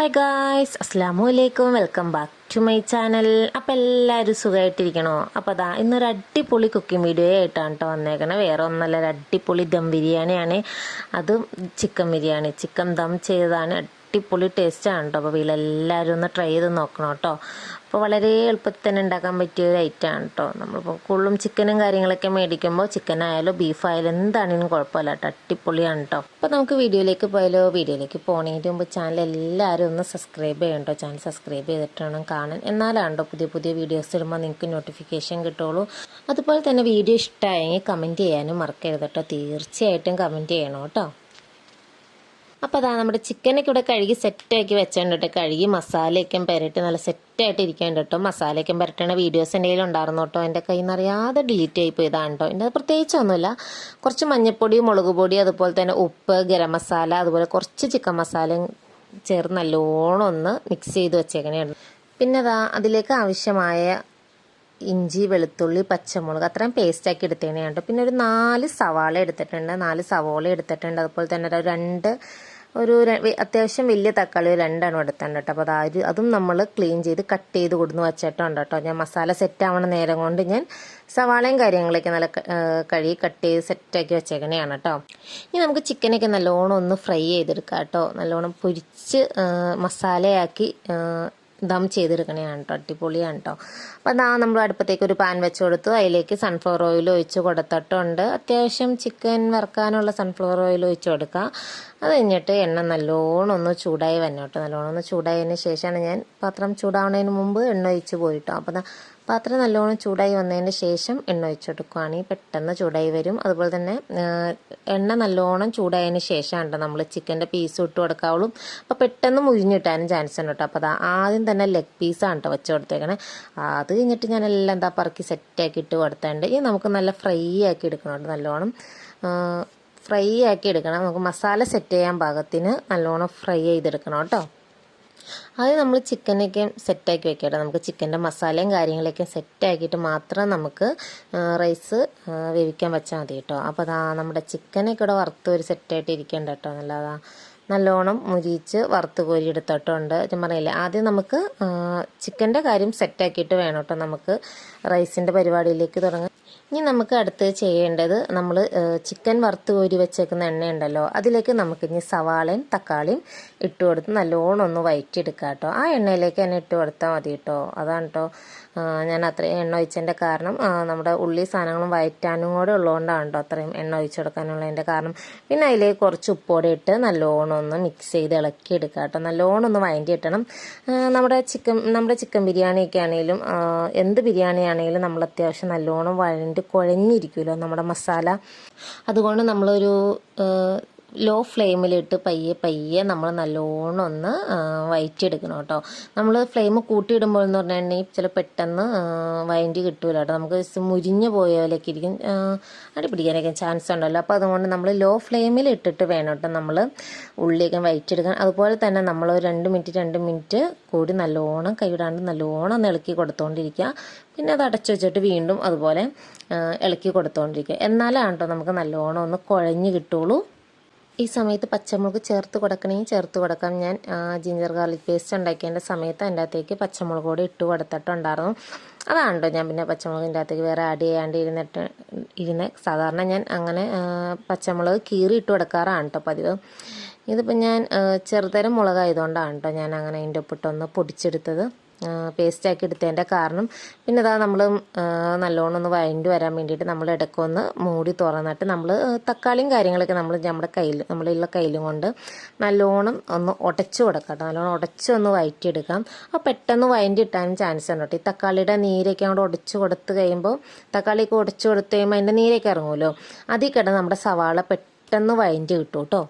Hi guys അസ്സാമു അലൈക്കും welcome back to my channel അപ്പം എല്ലാവരും സുഖമായിട്ടിരിക്കണോ അപ്പോൾ അതാ ഇന്നൊരു അടിപൊളി കുക്കിംഗ് വീഡിയോ ആയിട്ടാണ് കേട്ടോ വന്നേക്കണേ. വേറെ ഒന്നല്ല ഒരു അടിപൊളി ദം ബിരിയാണിയാണ്. അതും ചിക്കൻ ബിരിയാണി. ചിക്കൻ ദം ചെയ്തതാണ് അടിപൊളി ടേസ്റ്റാണ് കേട്ടോ അപ്പോൾ വീലെല്ലാവരും ഒന്ന് ട്രൈ ചെയ്ത് നോക്കണം കേട്ടോ അപ്പോൾ വളരെ എളുപ്പത്തിൽ തന്നെ ഉണ്ടാക്കാൻ പറ്റിയ ഒരു ഐറ്റമാണ് കേട്ടോ നമ്മളിപ്പോൾ കൂടുതലും ചിക്കനും കാര്യങ്ങളൊക്കെ മേടിക്കുമ്പോൾ ചിക്കൻ ആയാലും ബീഫ് ആയാലും എന്താണെങ്കിലും കുഴപ്പമില്ല കേട്ടോ അടിപൊളിയാണ് കേട്ടോ അപ്പോൾ നമുക്ക് വീഡിയോയിലേക്ക് പോയാലോ? വീഡിയോയിലേക്ക് പോകണമെങ്കിൽ മുമ്പ് ചാനൽ എല്ലാവരും ഒന്ന് സബ്സ്ക്രൈബ് ചെയ്യണ്ടോ ചാനൽ സബ്സ്ക്രൈബ് ചെയ്തിട്ട് വേണം കാണാൻ. എന്നാലാണ് പുതിയ പുതിയ വീഡിയോസ് ഇടുമ്പോൾ നിങ്ങൾക്ക് നോട്ടിഫിക്കേഷൻ കിട്ടുള്ളൂ. അതുപോലെ തന്നെ വീഡിയോ ഇഷ്ടമായെങ്കിൽ കമന്റ് ചെയ്യാനും മറക്കരുത് കേട്ടോ തീർച്ചയായിട്ടും കമന്റ് ചെയ്യണം കേട്ടോ അപ്പോൾ അതാ നമ്മുടെ ചിക്കനൊക്കെ ഇവിടെ കഴുകി സെറ്റാക്കി വെച്ചിട്ടുണ്ട് കേട്ടോ കഴുകി മസാലയൊക്കെ പെരട്ടി നല്ല സെറ്റായിട്ട് ഇരിക്കേണ്ട കേട്ടോ മസാലയൊക്കെ പെരട്ടണ വീഡിയോസ് കയ്യിൽ ഉണ്ടായിരുന്നു കേട്ടോ എന്റെ കയ്യിൽ നിന്ന് അറിയാതെ ഡിലീറ്റ് ആയി പോയതാണ് കേട്ടോ എന്റെ പ്രത്യേകിച്ചൊന്നുമില്ല. കുറച്ച് മഞ്ഞപ്പൊടി മുളക് പൊടി അതുപോലെ തന്നെ ഉപ്പ് ഗരം മസാല അതുപോലെ കുറച്ച് ചിക്കൻ മസാലയും ചേർന്ന് നല്ലോണം ഒന്ന് മിക്സ് ചെയ്ത് വെച്ചേക്കണേ പിന്നെ അതാ അതിലേക്ക് ആവശ്യമായ ഇഞ്ചി വെളുത്തുള്ളി പച്ചമുളക് അത്രയും പേസ്റ്റാക്കി എടുത്തേനെയാണ് പിന്നെ ഒരു നാല് സവാള എടുത്തിട്ടുണ്ട്. നാല് സവാള എടുത്തിട്ടുണ്ട്. അതുപോലെ തന്നെ ഒരു രണ്ട് ഒരു അത്യാവശ്യം വലിയ തക്കാളി രണ്ടെണ്ണം എടുത്തുണ്ട് കേട്ടോ. അപ്പോൾ അത് അതും നമ്മൾ ക്ലീൻ ചെയ്ത് കട്ട് ചെയ്ത് കൊടുന്ന് വെച്ചിട്ടുണ്ട് കേട്ടോ. ഞാൻ മസാല സെറ്റ് ആവണ നേരം കൊണ്ട് ഞാൻ സവാളയും കാര്യങ്ങളൊക്കെ നല്ല കഴുകി കട്ട് ചെയ്ത് സെറ്റാക്കി വെച്ചേക്കണയാണ് കേട്ടോ. ഇനി നമുക്ക് ചിക്കനൊക്കെ നല്ലോണം ഒന്ന് ഫ്രൈ ചെയ്തെടുക്കാം കേട്ടോ. നല്ലോണം പൊരിച്ച് മസാലയാക്കി ദം ചെയ്തെടുക്കണതാണ് കേട്ടോ. അടിപൊളിയാണ് കേട്ടോ. അപ്പോൾ അതാ നമ്മൾ അടുപ്പത്തേക്ക് ഒരു പാൻ വെച്ച് കൊടുത്തു. അതിലേക്ക് സൺഫ്ലവർ ഓയിൽ ഒഴിച്ച് കൊടുത്തിട്ടുണ്ട്. അത്യാവശ്യം ചിക്കൻ വറുക്കാനുള്ള സൺഫ്ലവർ ഓയിൽ ഒഴിച്ച് കൊടുക്കുക അത് കഴിഞ്ഞിട്ട് എണ്ണ നല്ലോണം ഒന്ന് ചൂടായി വന്നു കേട്ടോ. നല്ലോണം ഒന്ന് ചൂടായതിന് ശേഷമാണ് ഞാൻ പാത്രം ചൂടാവുന്നതിന് മുമ്പ് എണ്ണ ഒഴിച്ച് പോയിട്ടോ അപ്പം പാത്രം നല്ലോണം ചൂടായി വന്നതിന് ശേഷം എണ്ണ ഒഴിച്ച് കൊടുക്കുകയാണെങ്കിൽ പെട്ടെന്ന് ചൂടായി വരും. അതുപോലെ തന്നെ എണ്ണ നല്ലോണം ചൂടായതിന് ശേഷമാണ് നമ്മൾ ചിക്കന്റെ പീസ് ഇട്ട് കൊടുക്കാവുള്ളൂ. അപ്പോൾ പെട്ടെന്ന് മുരിഞ്ഞിട്ടാനും ചാൻസ് ഉണ്ട് കേട്ടോ അപ്പോൾ അത് ആദ്യം തന്നെ ലെഗ് പീസാണ് കേട്ടോ വെച്ച് കൊടുത്തേക്കണേ. അത് കഴിഞ്ഞിട്ട് ഞാൻ എല്ലാം എന്താ പറക്കി സെറ്റാക്കി ഇട്ട് കൊടുത്തേണ്ട. ഇനി നമുക്ക് നല്ല ഫ്രൈ ആക്കി എടുക്കണം കേട്ടോ നല്ലോണം. ഫ്രൈ ആക്കി എടുക്കണം. നമുക്ക് മസാല സെറ്റ് ചെയ്യാൻ പാകത്തിന് നല്ലോണം ഫ്രൈ ചെയ്തെടുക്കണം കേട്ടോ. അത് നമ്മൾ ചിക്കനൊക്കെ സെറ്റാക്കി വെക്കട്ടെ. നമുക്ക് ചിക്കന്റെ മസാലയും കാര്യങ്ങളൊക്കെ സെറ്റാക്കിയിട്ട് മാത്രം നമുക്ക് റൈസ് വേവിക്കാൻ വെച്ചാൽ മതി കേട്ടോ. അപ്പോൾ അതാ നമ്മുടെ ചിക്കനൊക്കെ ഇവിടെ വറുത്ത് ഒരു സെറ്റായിട്ട് ഇരിക്കേണ്ട കേട്ടോ. നല്ലതാ നല്ലോണം മുരിച്ച് വറുത്ത് കോരി എടുത്തിട്ടുണ്ട്. ഞാൻ പറയില്ലേ ആദ്യം നമുക്ക് ചിക്കന്റെ കാര്യം സെറ്റാക്കിയിട്ട് വേണം കേട്ടോ. നമുക്ക് റൈസിന്റെ പരിപാടിയിലേക്ക് തുടങ്ങാൻ. ഇനി നമുക്ക് അടുത്ത് ചെയ്യേണ്ടത് നമ്മൾ ചിക്കൻ വറുത്ത് കോരി വെച്ചേക്കുന്ന എണ്ണയുണ്ടല്ലോ. അതിലേക്ക് നമുക്ക് ഇനി സവാളയും തക്കാളിയും ഇട്ട് കൊടുത്ത് നല്ലോണം ഒന്ന് വയറ്റിയെടുക്കുക കേട്ടോ ആ എണ്ണയിലേക്ക് തന്നെ ഇട്ട് കൊടുത്താൽ മതി കേട്ടോ അതാണ് കേട്ടോ ഞാൻ അത്രയും എണ്ണ ഒഴിച്ചതിന്റെ കാരണം നമ്മുടെ ഉള്ളി സാധനങ്ങളും വയറ്റാനും കൂടെ ഉള്ളതുകൊണ്ടാണ് കേട്ടോ അത്രയും എണ്ണ ഒഴിച്ചു കൊടുക്കാനുള്ളതിന്റെ കാരണം. പിന്നെ അതിലേക്ക് കുറച്ച് ഉപ്പോടെ ഇട്ട് നല്ലോണം ഒന്ന് മിക്സ് ചെയ്ത് ഇളക്കി എടുക്കുക കേട്ടോ നല്ലോണം ഒന്ന് വഴറ്റി ഇട്ടണം നമ്മുടെ ചിക്കൻ നമ്മുടെ ചിക്കൻ ബിരിയാണിയൊക്കെ ആണെങ്കിലും എന്ത് ബിരിയാണി ആണെങ്കിലും നമ്മൾ അത്യാവശ്യം നല്ലോണം വഴണ്ടി കുഴഞ്ഞിരിക്കുമല്ലോ നമ്മുടെ മസാല. അതുകൊണ്ട് നമ്മളൊരു ലോ ഫ്ലെയിമിലിട്ട് പയ്യെ പയ്യെ നമ്മൾ നല്ലോണം ഒന്ന് വയറ്റിയെടുക്കണം കേട്ടോ. നമ്മൾ ഫ്ലെയിം കൂട്ടിയിടുമ്പോൾ എന്ന് പറഞ്ഞിട്ടുണ്ടെങ്കിൽ ചില പെട്ടെന്ന് വഴറ്റി കിട്ടൂല കേട്ടോ. നമുക്ക് മുരിഞ്ഞു പോയ പോലെയൊക്കെ ഇരിക്കും. അടിപിടിക്കാനൊക്കെ ചാൻസ് ഉണ്ടല്ലോ. അപ്പോൾ അതുകൊണ്ട് നമ്മൾ ലോ ഫ്ലെയിമിൽ ഇട്ടിട്ട് വേണം കേട്ടോ നമ്മൾ ഉള്ളിയൊക്കെ വയറ്റിയെടുക്കാൻ. അതുപോലെ തന്നെ നമ്മൾ രണ്ട് മിനിറ്റ് രണ്ട് മിനിറ്റ് കൂടി നല്ലോണം കൈവിടാണ്ട് നല്ലോണം ഒന്ന് ഇളക്കി കൊടുത്തുകൊണ്ടിരിക്കുക പിന്നെ അത് അടച്ചു വെച്ചിട്ട് വീണ്ടും അതുപോലെ ഇളക്കി കൊടുത്തുകൊണ്ടിരിക്കുക എന്നാലാണ് കേട്ടോ നമുക്ക് നല്ലോണം ഒന്ന് കുഴഞ്ഞ് കിട്ടുള്ളൂ. ഈ സമയത്ത് പച്ചമുളക് ചേർത്ത് കൊടുക്കണമെങ്കിൽ ചേർത്ത് കൊടുക്കാം ഞാൻ ജിഞ്ചർ ഗാർലിക് പേസ്റ്റ് ഉണ്ടാക്കിയതിന്റെ സമയത്ത് അതിന്റെ അകത്തേക്ക് പച്ചമുളക് കൂടി ഇട്ട് കൊടുത്തിട്ടുണ്ടായിരുന്നു. അതാണല്ലോ ഞാൻ പിന്നെ പച്ചമുളകിന്റെ അകത്തേക്ക് വേറെ ആഡ് ചെയ്യാണ്ട് ഇരുന്നിട്ട് ഇരുന്ന് സാധാരണ ഞാൻ അങ്ങനെ പച്ചമുളക് കീറി ഇട്ട് കൊടുക്കാറാണ് കേട്ടോ പതിവ്. ഇതിപ്പോൾ ഞാൻ ചെറുതരം മുളകായതുകൊണ്ടാണ് കേട്ടോ ഞാൻ അങ്ങനെ അതിന്റെ ഒപ്പിട്ടൊന്ന് പൊടിച്ചെടുത്തത്. പേസ്റ്റാക്കി എടുത്തതിന്റെ കാരണം. പിന്നെ ഇതാ നമ്മൾ നല്ലോണം ഒന്ന് വഴണ്ടി വരാൻ വേണ്ടിയിട്ട് നമ്മൾ ഇടയ്ക്കൊന്ന് മൂടി തുറന്നിട്ട് നമ്മൾ തക്കാളിയും കാര്യങ്ങളൊക്കെ നമ്മൾ നമ്മുടെ കയ്യിൽ നമ്മളുള്ള കയ്യിലും കൊണ്ട് നല്ലോണം ഒന്ന് ഉടച്ചു കൊടുക്കാം കേട്ടോ. നല്ലോണം ഉടച്ച് ഒന്ന് വഴറ്റിയെടുക്കാം. അപ്പോൾ പെട്ടെന്ന് വഴണ്ടി ഇട്ടാനും ചാൻസ് ഉണ്ട് കേട്ടോ. ഈ തക്കാളിയുടെ നീരൊക്കെ അങ്ങോട്ട് ഉടച്ച് കൊടുത്ത് കഴിയുമ്പോൾ തക്കാളിയൊക്കെ ഉടച്ച് കൊടുത്ത് കഴിയുമ്പോൾ അതിന്റെ നീരൊക്കെ ഇറങ്ങുമല്ലോ? അതിൽ കിടന്ന് നമ്മുടെ സവാള പെട്ടെന്ന് വഴണ്ടി കിട്ടും കേട്ടോ.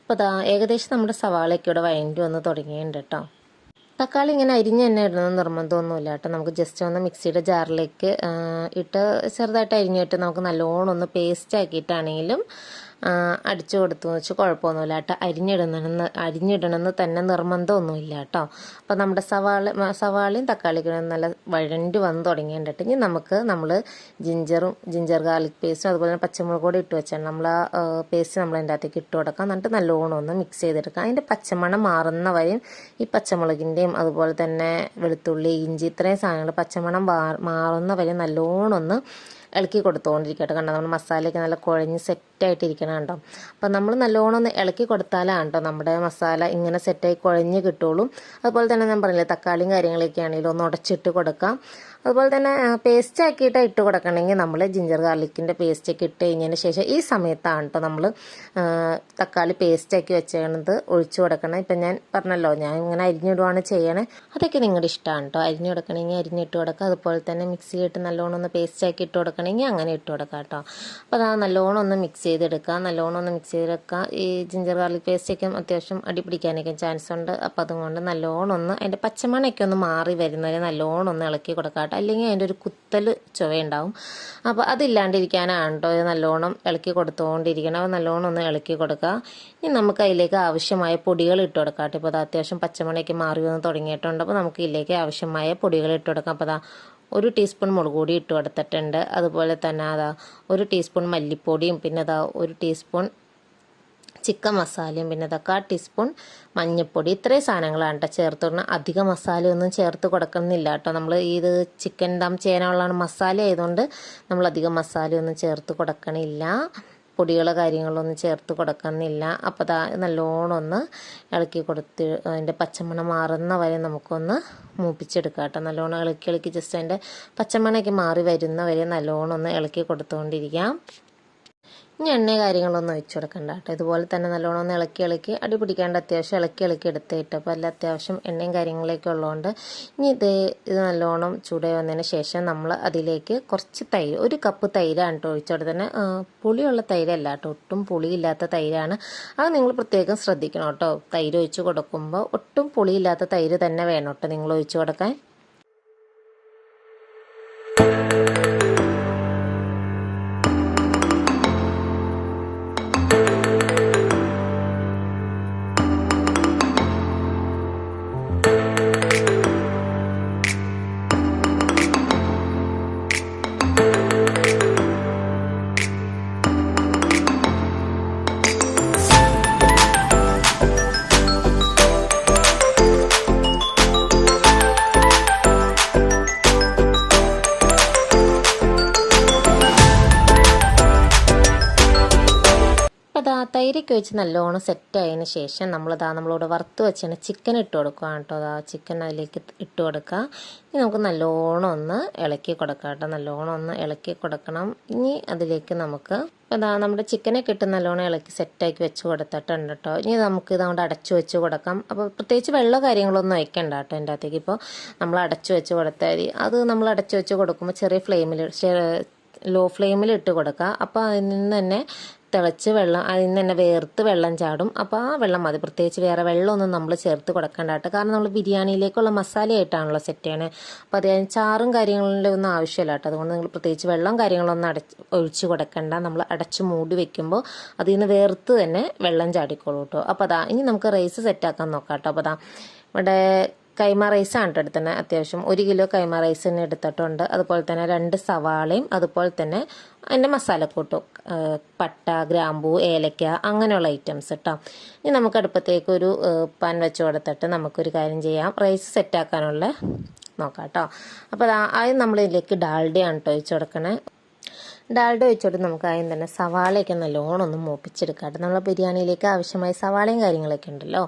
അപ്പോൾ അതാ ഏകദേശം നമ്മുടെ സവാളയൊക്കെ ഇവിടെ വഴണ്ടി വന്ന് തുടങ്ങിയിട്ടുണ്ട് കേട്ടോ. തക്കാളി ഇങ്ങനെ അരിഞ്ഞ് തന്നെ ഇടണമെന്ന് നിർബന്ധമൊന്നുമില്ല കേട്ടോ. നമുക്ക് ജസ്റ്റ് ഒന്ന് മിക്സിയുടെ ജാറിലേക്ക് ഇട്ട് ചെറുതായിട്ട് അരിഞ്ഞിട്ട് നമുക്ക് നല്ലോണം ഒന്ന് പേസ്റ്റ് ആക്കിയിട്ടാണെങ്കിലും അടിച്ചു കൊടുത്തു വെച്ചാൽ കുഴപ്പമൊന്നുമില്ല കേട്ടോ. അരിഞ്ഞിടണമെന്ന് അരിഞ്ഞിടണമെന്ന് തന്നെ നിർബന്ധമൊന്നുമില്ല കേട്ടോ. അപ്പോൾ നമ്മുടെ സവാള സവാളയും തക്കാളിക്കും നല്ല വഴണ്ട് വന്ന് തുടങ്ങിയിട്ടുണ്ട്. ഇനി നമുക്ക് നമ്മൾ ജിഞ്ചറും ജിഞ്ചർ ഗാർലിക് പേസ്റ്റും അതുപോലെ തന്നെ പച്ചമുളക് കൂടി ഇട്ട് വെച്ചാൽ നമ്മൾ ആ പേസ്റ്റ് നമ്മൾ അതിന്റെ അകത്തേക്ക് ഇട്ട് കൊടുക്കാം. എന്നിട്ട് നല്ലോണം ഒന്ന് മിക്സ് ചെയ്തെടുക്കാം. അതിന്റെ പച്ചമണം മാറുന്ന വരെയും ഈ പച്ചമുളകിന്റെയും അതുപോലെ തന്നെ വെളുത്തുള്ളി ഇഞ്ചി ഇത്രയും സാധനങ്ങൾ പച്ചമണം മാറുന്ന വരെയും നല്ലോണം ഒന്ന് ഇളക്കി കൊടുത്തുകൊണ്ടിരിക്കട്ടെ കണ്ടോ നമ്മൾ മസാലയൊക്കെ നല്ല കുഴഞ്ഞ് സെറ്റായിട്ടിരിക്കണം കേട്ടോ അപ്പം നമ്മൾ നല്ലോണം ഒന്ന് ഇളക്കി കൊടുത്താലാണ് കേട്ടോ നമ്മുടെ മസാല ഇങ്ങനെ സെറ്റായി കുഴഞ്ഞ് കിട്ടുള്ളൂ. അതുപോലെ തന്നെ ഞാൻ പറഞ്ഞില്ലേ തക്കാളിയും കാര്യങ്ങളൊക്കെ ആണെങ്കിലും ഒന്ന് ഉടച്ചിട്ട് കൊടുക്കാം. അതുപോലെ തന്നെ പേസ്റ്റ് ആക്കിയിട്ട് ഇട്ട് കൊടുക്കണമെങ്കിൽ നമ്മൾ ജിഞ്ചർ ഗാർലിക്കിന്റെ പേസ്റ്റ് ഒക്കെ ഇട്ട് കഴിഞ്ഞതിന് ശേഷം ഈ സമയത്താണ് കേട്ടോ നമ്മൾ തക്കാളി പേസ്റ്റ് ആക്കി വെച്ചത് ഒഴിച്ചു കൊടുക്കണം. ഇപ്പം ഞാൻ പറഞ്ഞല്ലോ ഞാൻ ഇങ്ങനെ അരിഞ്ഞിടുവാണ് ചെയ്യണേ. അതൊക്കെ നിങ്ങളുടെ ഇഷ്ടമാണ് കേട്ടോ അരിഞ്ഞു കൊടുക്കണമെങ്കിൽ അരിഞ്ഞിട്ട് കൊടുക്കുക. അതുപോലെ തന്നെ മിക്സിയിലിട്ട് നല്ലോണം ഒന്ന് പേസ്റ്റ് ആക്കി ഇട്ട് കൊടുക്കണമെങ്കിൽ അങ്ങനെ ഇട്ട് കൊടുക്കാം കേട്ടോ അപ്പോൾ അത് നല്ലോണം ഒന്ന് മിക്സ് ചെയ്തെടുക്കുക. നല്ലോണം ഒന്ന് മിക്സ് ചെയ്തെടുക്കുക. ഈ ജിഞ്ചർ ഗാർലിക് പേസ്റ്റൊക്കെ അത്യാവശ്യം അടിപിടിക്കാനൊക്കെ ചാൻസ് ഉണ്ട്. അപ്പോൾ അതുകൊണ്ട് നല്ലോണം ഒന്ന് അതിന്റെ പച്ചമണയൊക്കെ ഒന്ന് മാറി വരുന്നവരെ നല്ലോണം ഒന്ന് ഇളക്കി കൊടുക്കാം കേട്ടോ അല്ലെങ്കിൽ അതിന്റെ ഒരു കുത്തൽ ചുവയുണ്ടാവും അപ്പോൾ അതില്ലാണ്ടിരിക്കാനാണ് കേട്ടോ നല്ലോണം ഇളക്കി കൊടുത്തുകൊണ്ടിരിക്കണം നല്ലോണം ഒന്ന് ഇളക്കി കൊടുക്കുക. ഇനി നമുക്ക് അതിലേക്ക് ആവശ്യമായ പൊടികൾ ഇട്ട് കൊടുക്കാം കേട്ടോ. ഇപ്പോൾ അത് അത്യാവശ്യം പച്ചമണിയൊക്കെ മാറി വന്ന് തുടങ്ങിയിട്ടുണ്ട്. അപ്പോൾ നമുക്ക് ഇതിലേക്ക് ആവശ്യമായ പൊടികൾ ഇട്ട് കൊടുക്കാം. അപ്പോൾ അതാ ഒരു ടീസ്പൂൺ മുളക് പൊടി ഇട്ട് കൊടുത്തിട്ടുണ്ട്. അതുപോലെ തന്നെ അതാ ഒരു ടീസ്പൂൺ മല്ലിപ്പൊടിയും പിന്നെ അതാ ഒരു ടീസ്പൂൺ ചിക്കൻ മസാലയും പിന്നെ അതൊക്കെ കാ ടീസ്പൂൺ മഞ്ഞൾപ്പൊടി ഇത്രയും സാധനങ്ങളാണ് കേട്ടോ ചേർത്ത് കൊടുക്കണം അധികം മസാലയൊന്നും ചേർത്ത് കൊടുക്കുന്നില്ല കേട്ടോ നമ്മൾ ഇത് ചിക്കൻ ദം ചെയ്യാനുള്ളതാണ് മസാല ആയതുകൊണ്ട് നമ്മൾ അധികം മസാലയൊന്നും ചേർത്ത് കൊടുക്കണില്ല. പൊടികളോ കാര്യങ്ങളൊന്നും ചേർത്ത് കൊടുക്കുന്നില്ല. അപ്പോൾ ദാ നല്ലോണം ഒന്ന് ഇളക്കി കൊടുത്ത് അതിന്റെ പച്ചമണം മാറുന്ന വരെ നമുക്കൊന്ന് മൂപ്പിച്ചെടുക്കാം കേട്ടോ നല്ലോണം ഇളക്കി ഇളക്കി ജസ്റ്റ് അതിന്റെ പച്ചമണയൊക്കെ മാറി വരുന്ന വരെ നല്ലോണം ഒന്ന് ഇളക്കി കൊടുത്തുകൊണ്ടിരിക്കാം. ഇനി എണ്ണ കാര്യങ്ങളൊന്നും ഒഴിച്ചു കൊടുക്കണ്ട കേട്ടോ. ഇതുപോലെ തന്നെ നല്ലോണം ഒന്ന് ഇളക്കി ഇളക്കി അടി പിടിക്കാണ്ട് അത്യാവശ്യം ഇളക്കി ഇളക്കി എടുത്തിട്ട് അപ്പോൾ അല്ല അത്യാവശ്യം എണ്ണയും കാര്യങ്ങളൊക്കെ ഉള്ളതുകൊണ്ട് ഇനി ഇത് ഇത് നല്ലോണം ചൂടായി വന്നതിന് ശേഷം നമ്മൾ അതിലേക്ക് കുറച്ച് തൈര് ഒരു കപ്പ് തൈരാണ് കേട്ടോ ഒഴിച്ചോടെ തന്നെ പുളിയുള്ള തൈരല്ല കേട്ടോ. ഒട്ടും പുളിയില്ലാത്ത തൈരാണ്. അത് നിങ്ങൾ പ്രത്യേകം ശ്രദ്ധിക്കണം കേട്ടോ. തൈര് ഒഴിച്ച് കൊടുക്കുമ്പോൾ ഒട്ടും പുളിയില്ലാത്ത തൈര് തന്നെ വേണം കേട്ടോ നിങ്ങൾ ഒഴിച്ചു കൊടുക്കാൻ. തൈരൊക്കെ വെച്ച് നല്ലോണം സെറ്റ് ആയതിന് ശേഷം നമ്മളിതാ നമ്മളിവിടെ വറുത്ത് വെച്ചാണ് ചിക്കൻ ഇട്ട് കൊടുക്കുകയാണ് കേട്ടോ. അതാ ചിക്കൻ അതിലേക്ക് ഇട്ട് കൊടുക്കുക ഇനി നമുക്ക് നല്ലോണം ഒന്ന് ഇളക്കി കൊടുക്കാം കേട്ടോ. നല്ലോണം ഒന്ന് ഇളക്കി കൊടുക്കണം. ഇനി അതിലേക്ക് നമുക്ക് അപ്പോൾ നമ്മുടെ ചിക്കനെ കിട്ടും നല്ലോണം ഇളക്കി സെറ്റാക്കി വെച്ച് കൊടുത്തിട്ടുണ്ട് കേട്ടോ. ഇനി നമുക്ക് ഇത് അങ്ങോട്ട് അടച്ചു വെച്ച് കൊടുക്കാം. അപ്പോൾ പ്രത്യേകിച്ച് വെള്ള കാര്യങ്ങളൊന്നും വയ്ക്കണ്ട കേട്ടോ എന്റെ അകത്തേക്ക്. ഇപ്പോൾ നമ്മൾ അടച്ചു വെച്ച് കൊടുത്താൽ അത് നമ്മൾ അടച്ചു വെച്ച് കൊടുക്കുമ്പോൾ ചെറിയ ഫ്ലെയിമിൽ ലോ ഫ്ലെയിമിൽ ഇട്ട് കൊടുക്കുക അപ്പോൾ അതിൽ നിന്ന് തന്നെ തിളച്ച് വെള്ളം അതിൽ നിന്ന് തന്നെ വേർത്ത് വെള്ളം ചാടും. അപ്പോൾ ആ വെള്ളം മതി. പ്രത്യേകിച്ച് വേറെ വെള്ളമൊന്നും നമ്മൾ ചേർത്ത് കൊടുക്കേണ്ട കേട്ടോ. കാരണം നമ്മൾ ബിരിയാണിയിലേക്കുള്ള മസാലയായിട്ടാണല്ലോ സെറ്റ് ചെയ്യണേ. അപ്പോൾ അത് ചാറും കാര്യങ്ങളിലും ഒന്നും ആവശ്യമില്ല കേട്ടോ. അതുകൊണ്ട് നിങ്ങൾ പ്രത്യേകിച്ച് വെള്ളം കാര്യങ്ങളൊന്നും അടച്ച് ഒഴിച്ച് കൊടുക്കണ്ട. നമ്മൾ അടച്ച് മൂടി വെക്കുമ്പോൾ അതിൽ നിന്ന് വേർത്ത് തന്നെ വെള്ളം ചാടിക്കോളൂ കേട്ടോ. അപ്പോൾ അതാ ഇനി നമുക്ക് റൈസ് സെറ്റാക്കാൻ നോക്കാം കേട്ടോ. അപ്പോൾ അതാ ഇവിടെ കൈമ റൈസാണ് കേട്ടോ എടുത്തത് അത്യാവശ്യം. ഒരു കിലോ കൈമ റൈസ് തന്നെ എടുത്തിട്ടുണ്ട്. അതുപോലെ തന്നെ രണ്ട് സവാളയും അതുപോലെ തന്നെ അതിന്റെ മസാലക്കൂട്ടും പട്ട ഗ്രാമ്പൂ ഏലക്ക അങ്ങനെയുള്ള ഐറ്റംസ് കേട്ടോ. ഇനി നമുക്ക് അടുപ്പത്തേക്ക് ഒരു പാൻ വെച്ച് കൊടുത്തിട്ട് നമുക്കൊരു കാര്യം ചെയ്യാം. റൈസ് സെറ്റാക്കാനുള്ള നോക്കാം കേട്ടോ. അപ്പോൾ ആദ്യം നമ്മളിതിലേക്ക് ഡാൽഡയാണ് കേട്ടോ ഒഴിച്ചു കൊടുക്കണേ. ഡാൽഡ വെച്ചോട്ട് നമുക്ക് ആദ്യം തന്നെ സവാളയൊക്കെ നല്ലോണം ഒന്ന് മൂപ്പിച്ചെടുക്കാം. നമ്മൾ ബിരിയാണിയിലേക്ക് ആവശ്യമായ സവാളയും കാര്യങ്ങളൊക്കെ ഉണ്ടല്ലോ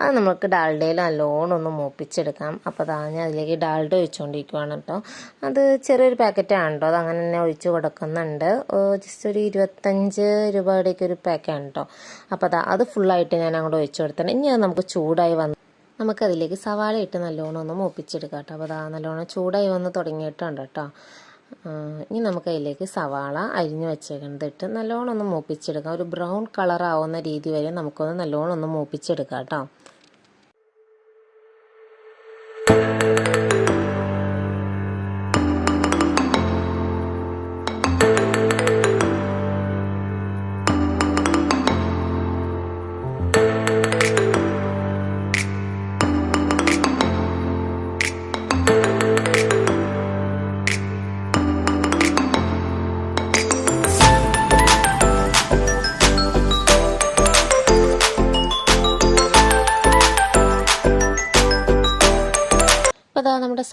അത് നമുക്ക് ഡാൽഡയിൽ നല്ലോണം ഒന്ന് മൂപ്പിച്ചെടുക്കാം. അപ്പോൾ അതാ ഞാൻ അതിലേക്ക് ഡാൽഡ ഒഴിച്ചുകൊണ്ടിരിക്കുവാണ് കേട്ടോ. അത് ചെറിയൊരു പാക്കറ്റാണ് കേട്ടോ അത് അങ്ങനെ തന്നെ ഒഴിച്ച് കൊടുക്കുന്നുണ്ട്. ജസ്റ്റ് ഒരു ഇരുപത്തഞ്ച് രൂപയുടെയൊക്കെ ഒരു പാക്കാണ് കേട്ടോ. അപ്പോൾ അതാ അത് ഫുള്ളായിട്ട് ഞാൻ അങ്ങോട്ട് ഒഴിച്ചു കൊടുത്തിട്ടുണ്ട്. ഇനി അത് നമുക്ക് ചൂടായി വന്ന് നമുക്കതിലേക്ക് സവാള ഇട്ട് നല്ലോണം ഒന്ന് മൂപ്പിച്ചെടുക്കാം കേട്ടോ. അപ്പോൾ അതാ നല്ലോണം ചൂടായി വന്ന് തുടങ്ങിയിട്ടുണ്ട് കേട്ടോ. ഇനി നമുക്ക് അതിലേക്ക് സവാള അരിഞ്ഞു വെച്ചേക്കുന്നത് ഇട്ട് നല്ലോണം ഒന്ന് മൂപ്പിച്ചെടുക്കാം. ഒരു ബ്രൗൺ കളർ ആവുന്ന രീതി വരെ നമുക്കൊന്ന് നല്ലോണം ഒന്ന് മൂപ്പിച്ചെടുക്കാം കേട്ടോ.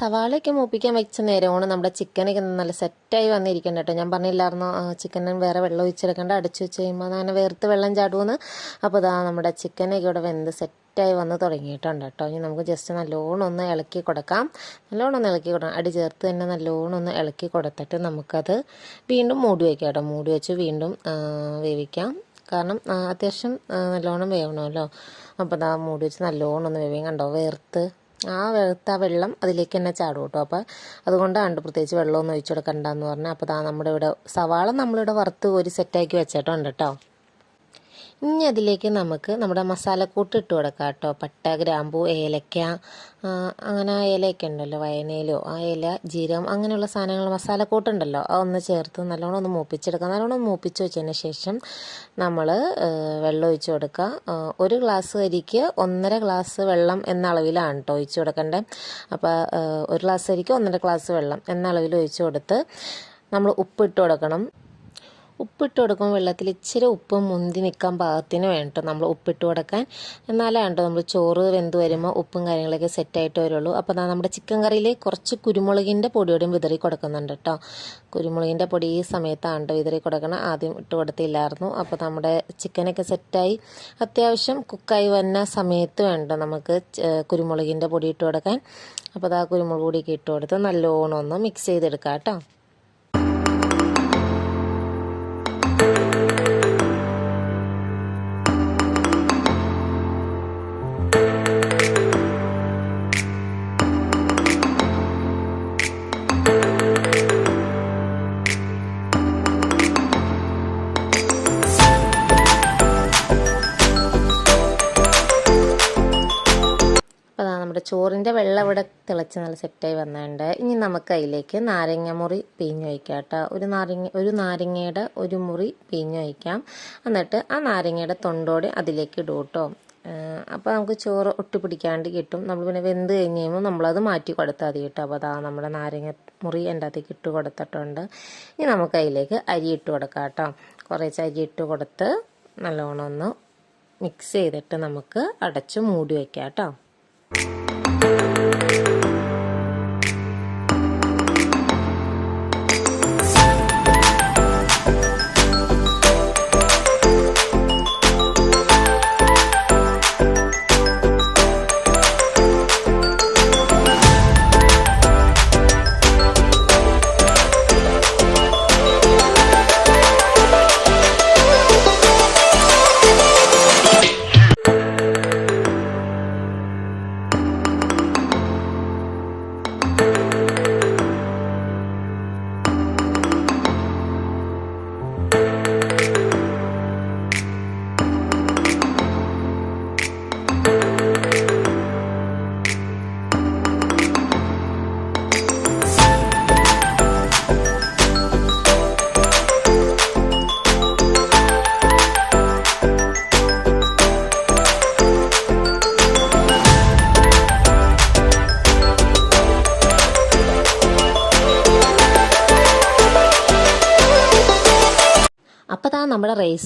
സവാളയൊക്കെ മൂപ്പിക്കാൻ വെച്ച നേരമാണ് നമ്മുടെ ചിക്കനൊക്കെ നല്ല സെറ്റായി വന്നിരിക്കണം കേട്ടോ. ഞാൻ പറഞ്ഞില്ലായിരുന്നു ചിക്കനും വേറെ വെള്ളം ഒഴിച്ചെടുക്കേണ്ട അടച്ചു വെച്ച് കഴിയുമ്പോൾ അങ്ങനെ വേർത്ത് വെള്ളം ചാടുമെന്ന് അപ്പോൾ അതാ നമ്മുടെ ചിക്കനൊക്കെ ഇവിടെ വെന്ത് സെറ്റായി വന്ന് തുടങ്ങിയിട്ടുണ്ട് കേട്ടോ. ഇനി നമുക്ക് ജസ്റ്റ് നല്ലോണം ഒന്ന് ഇളക്കി കൊടുക്കാം. നല്ലോണം ഒന്ന് ഇളക്കി കൊടുക്കാം. അടി ചേർത്ത് തന്നെ നല്ലോണം ഒന്ന് ഇളക്കി കൊടുത്തിട്ട് നമുക്കത് വീണ്ടും മൂടി വയ്ക്കാം കേട്ടോ. മൂടി വെച്ച് വീണ്ടും വേവിക്കാം. കാരണം അത്യാവശ്യം നല്ലോണം വേവണമല്ലോ. അപ്പോൾ അതാ മൂടി വെച്ച് നല്ലോണം ഒന്ന് വേവിയും കണ്ടോ. വേർത്ത് ആ വെളുത്ത വെള്ളം അതിലേക്ക് തന്നെ ചാടും കേട്ടോ. അപ്പോൾ അതുകൊണ്ടാണ് പ്രത്യേകിച്ച് വെള്ളമൊന്നും ഒഴിച്ചു കൊടുക്കണ്ടെന്ന് പറഞ്ഞാൽ അപ്പോൾ നമ്മുടെ ഇവിടെ സവാള നമ്മളിവിടെ വറുത്ത് ഒരു സെറ്റാക്കി വെച്ചിട്ടുണ്ട് കേട്ടോ ഇനി അതിലേക്ക് നമുക്ക് നമ്മുടെ മസാലക്കൂട്ട് ഇട്ട് കൊടുക്കാം കേട്ടോ. പട്ട ഗ്രാമ്പൂ ഏലക്ക അങ്ങനെ ആ ഇലയൊക്കെ ഉണ്ടല്ലോ വയനയിലോ ആ ഇല ജീരം അങ്ങനെയുള്ള സാധനങ്ങൾ മസാലക്കൂട്ടുണ്ടല്ലോ. അതൊന്ന് ചേർത്ത് നല്ലോണം ഒന്ന് മൂപ്പിച്ചെടുക്കുക നല്ലോണം മൂപ്പിച്ച് വെച്ചതിന് ശേഷം നമ്മൾ വെള്ളം ഒഴിച്ച് കൊടുക്കുക. ഒരു ഗ്ലാസ് അരിക്ക് ഒന്നര ഗ്ലാസ് വെള്ളം എന്ന അളവിലാണ് കേട്ടോ ഒഴിച്ച് കൊടുക്കേണ്ടത് അപ്പോൾ ഒരു ഗ്ലാസ് അരിക്ക് ഒന്നര ഗ്ലാസ് വെള്ളം എന്ന അളവിൽ ഒഴിച്ച് കൊടുത്ത് നമ്മൾ ഉപ്പിട്ട് കൊടുക്കണം. ഉപ്പിട്ട് കൊടുക്കുമ്പോൾ വെള്ളത്തിൽ ഇച്ചിരി ഉപ്പ് മുന്തി നിൽക്കാൻ പാകത്തിന് വേണ്ടോ നമ്മൾ ഉപ്പിട്ട് കൊടുക്കാൻ. എന്നാലേ കേട്ടോ നമ്മൾ ചോറ് വെന്ത് വരുമ്പോൾ ഉപ്പും കാര്യങ്ങളൊക്കെ സെറ്റായിട്ട് വരുള്ളൂ. അപ്പോൾ നമ്മുടെ ചിക്കൻ കറിയിൽ കുറച്ച് കുരുമുളകിന്റെ പൊടിയോടും വിതറി കൊടുക്കുന്നുണ്ട് കേട്ടോ കുരുമുളകിന്റെ പൊടി ഈ സമയത്താണ് വിതറി കൊടുക്കണം ആദ്യം ഇട്ട് കൊടുത്തില്ലായിരുന്നു. അപ്പോൾ നമ്മുടെ ചിക്കനൊക്കെ സെറ്റായി അത്യാവശ്യം കുക്കായി വന്ന സമയത്ത് വേണ്ട നമുക്ക് കുരുമുളകിന്റെ പൊടി ഇട്ട് കൊടുക്കാൻ. അപ്പോൾ ആ കുരുമുളക് പൊടിയൊക്കെ ഇട്ട് കൊടുത്ത് നല്ലോണം ഒന്ന് മിക്സ് ചെയ്തെടുക്കാം കേട്ടോ തിളച്ച് നല്ല സെറ്റായി വന്നിട്ടുണ്ട്. ഇനി നമുക്ക് അതിലേക്ക് നാരങ്ങ മുറി പിഴിഞ്ഞ് വയ്ക്കാം കേട്ടോ. ഒരു നാരങ്ങ ഒരു നാരങ്ങയുടെ ഒരു മുറി പിഞ്ഞൊഴിക്കാം എന്നിട്ട് ആ നാരങ്ങയുടെ തൊണ്ടോടെ അതിലേക്ക് ഇടും കേട്ടോ. അപ്പോൾ നമുക്ക് ചോറ് ഒട്ടിപ്പിടിക്കാണ്ട് കിട്ടും. നമ്മൾ പിന്നെ വെന്ത് കഴിഞ്ഞ് കഴിയുമ്പോൾ നമ്മളത് മാറ്റി കൊടുത്താൽ മതി കേട്ടോ. അപ്പോൾ അതാ നമ്മുടെ നാരങ്ങ മുറി എന്റെ അകത്തേക്ക് ഇട്ട് കൊടുത്തിട്ടുണ്ട്. ഇനി നമുക്ക് അതിലേക്ക് അരി ഇട്ട് കൊടുക്കാം കേട്ടോ. കുറേശ്ശെ അരി ഇട്ട് കൊടുത്ത് നല്ലോണം ഒന്ന് മിക്സ് ചെയ്തിട്ട് നമുക്ക് അടച്ച് മൂടി വയ്ക്കാം കേട്ടോ.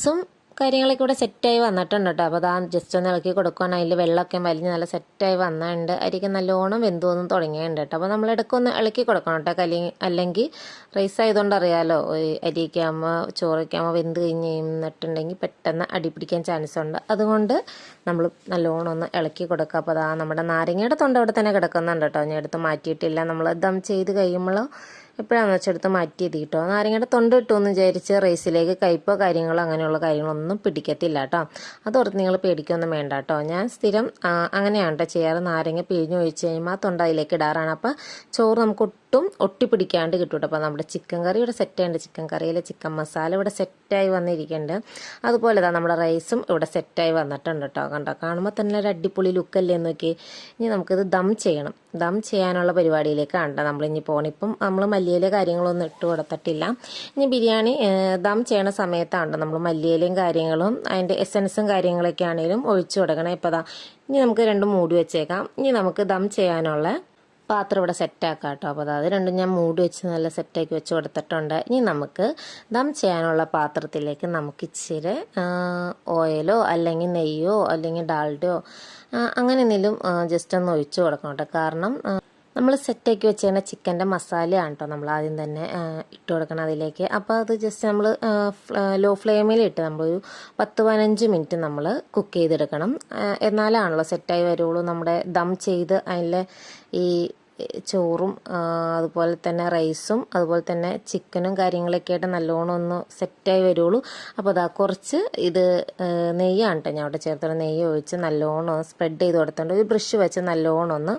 റൈസും കാര്യങ്ങളൊക്കെ ഇവിടെ സെറ്റായി വന്നിട്ടുണ്ട് കേട്ടോ അപ്പോൾ അതാ ജസ്റ്റ് ഒന്ന് ഇളക്കി കൊടുക്കുകയാണ് അതിൽ വെള്ളമൊക്കെ വലിഞ്ഞ് നല്ല സെറ്റായി വന്നിട്ടുണ്ട്. അരിക്ക് നല്ലോണം വെന്തു വന്ന് തുടങ്ങിയിട്ടുണ്ട് കേട്ടോ അപ്പോൾ നമ്മൾ ഇടയ്ക്കൊന്ന് ഇളക്കി കൊടുക്കണം കേട്ടോ കലി അല്ലെങ്കിൽ റൈസ് ആയതുകൊണ്ട് അറിയാമല്ലോ ഈ അരിയൊക്കെ ആകുമ്പോൾ ചോറൊക്കെ ആകുമ്പോൾ വെന്ത് കഴിഞ്ഞ് കഴിഞ്ഞിട്ടുണ്ടെങ്കിൽ പെട്ടെന്ന് അടി പിടിക്കാൻ ചാൻസ് ഉണ്ട്. അതുകൊണ്ട് നമ്മൾ നല്ലോണം ഒന്ന് ഇളക്കി കൊടുക്കുക. അപ്പോൾ അതാ നമ്മുടെ നാരങ്ങയുടെ തൊണ്ട അവിടെ തന്നെ കിടക്കുന്നുണ്ട് കേട്ടോ ഞാൻ എടുത്ത് മാറ്റിയിട്ടില്ല. നമ്മൾ ദം ചെയ്ത് കഴിയുമ്പോൾ എപ്പോഴാണെന്ന് വെച്ചാൽ എടുത്ത് മാറ്റിയത് കേട്ടോ. നാരങ്ങയുടെ തൊണ്ട് ഇട്ടുമെന്ന് വിചാരിച്ച് റൈസിലേക്ക് കയ്പോ കാര്യങ്ങളോ അങ്ങനെയുള്ള കാര്യങ്ങളൊന്നും പിടിക്കത്തില്ല കേട്ടോ. അതോർത്ത് നിങ്ങൾ പേടിക്കൊന്നും വേണ്ട കേട്ടോ. ഞാൻ സ്ഥിരം അങ്ങനെയാണ് കേട്ടോ ചെയ്യാറ്. നാരങ്ങ പിഴിഞ്ഞ് ഒഴിച്ച് കഴിയുമ്പോൾ ആ തൊണ്ട അതിലേക്ക് ഇടാറാണ്. അപ്പോൾ ചോറ് നമുക്ക് ഒട്ടും ഒട്ടിപ്പിടിക്കാണ്ട് കിട്ടും കേട്ടോ അപ്പോൾ നമ്മുടെ ചിക്കൻ കറി ഇവിടെ സെറ്റായിട്ട് ചിക്കൻ കറിയിലെ ചിക്കൻ മസാല ഇവിടെ സെറ്റായി വന്നിരിക്കുന്നുണ്ട്. അതുപോലെ തന്നെ നമ്മുടെ റൈസും ഇവിടെ സെറ്റായി വന്നിട്ടുണ്ട് കേട്ടോ കണ്ടോ? കാണുമ്പോൾ തന്നെ ഒരു അടിപൊളി ലുക്കല്ലേ നോക്കി ഇനി നമുക്കിത് ദം ചെയ്യണം. ദം ചെയ്യാനുള്ള പരിപാടിയിലേക്കാണ് കേട്ടോ നമ്മളിനി പോണിപ്പം നമ്മൾ മല്ലിയിലെ കാര്യങ്ങളൊന്നും ഇട്ട് കൊടുത്തിട്ടില്ല. ഇനി ബിരിയാണി ദം ചെയ്യണ സമയത്താണ് നമ്മൾ മല്ലിയിലയും കാര്യങ്ങളും അതിന്റെ എസൻസും കാര്യങ്ങളൊക്കെ ആണെങ്കിലും ഒഴിച്ചു കൊടുക്കണം. ഇപ്പോൾ ഇനി നമുക്ക് രണ്ട് മൂടി വെച്ചേക്കാം. ഇനി നമുക്ക് ദം ചെയ്യാനുള്ള പാത്രം ഇവിടെ സെറ്റാക്കാം കേട്ടോ അപ്പോൾ അത് രണ്ടും ഞാൻ മൂടി വെച്ച് നല്ല സെറ്റാക്കി വെച്ച് കൊടുത്തിട്ടുണ്ട്. ഇനി നമുക്ക് ദം ചെയ്യാനുള്ള പാത്രത്തിലേക്ക് നമുക്ക് ഇച്ചിരി ഓയിലോ അല്ലെങ്കിൽ നെയ്യോ അല്ലെങ്കിൽ ഡാൾഡയോ അങ്ങനെ എന്തെങ്കിലും ജസ്റ്റ് ഒന്ന് ഒഴിച്ചു കൊടുക്കണം കേട്ടോ. കാരണം നമ്മൾ സെറ്റാക്കി വെച്ചിരുന്ന ചിക്കന്റെ മസാലയാണ് കേട്ടോ നമ്മൾ ആദ്യം തന്നെ ഇട്ട് കൊടുക്കണം അതിലേക്ക്. അപ്പോൾ അത് ജസ്റ്റ് നമ്മൾ ലോ ഫ്ലെയിമിൽ ഇട്ട് നമ്മളൊരു പത്ത് പതിനഞ്ച് മിനിറ്റ് നമ്മൾ കുക്ക് ചെയ്തെടുക്കണം. എന്നാലാണല്ലോ സെറ്റായി വരുള്ളൂ. നമ്മുടെ ദം ചെയ്ത് അതിലെ ഈ ചോറും അതുപോലെ തന്നെ റൈസും അതുപോലെ തന്നെ ചിക്കനും കാര്യങ്ങളൊക്കെ ആയിട്ട് നല്ലോണം ഒന്ന് സെറ്റായി വരുള്ളൂ. അപ്പോൾ അതാ കുറച്ച് ഇത് നെയ്യാണ് കേട്ടോ ഞാൻ അവിടെ ചേർത്തോളം നെയ്യ് ഒഴിച്ച് നല്ലോണം സ്പ്രെഡ് ചെയ്ത് കൊടുത്തോണ്ട് ഒരു ബ്രഷ് വെച്ച് നല്ലോണം ഒന്ന്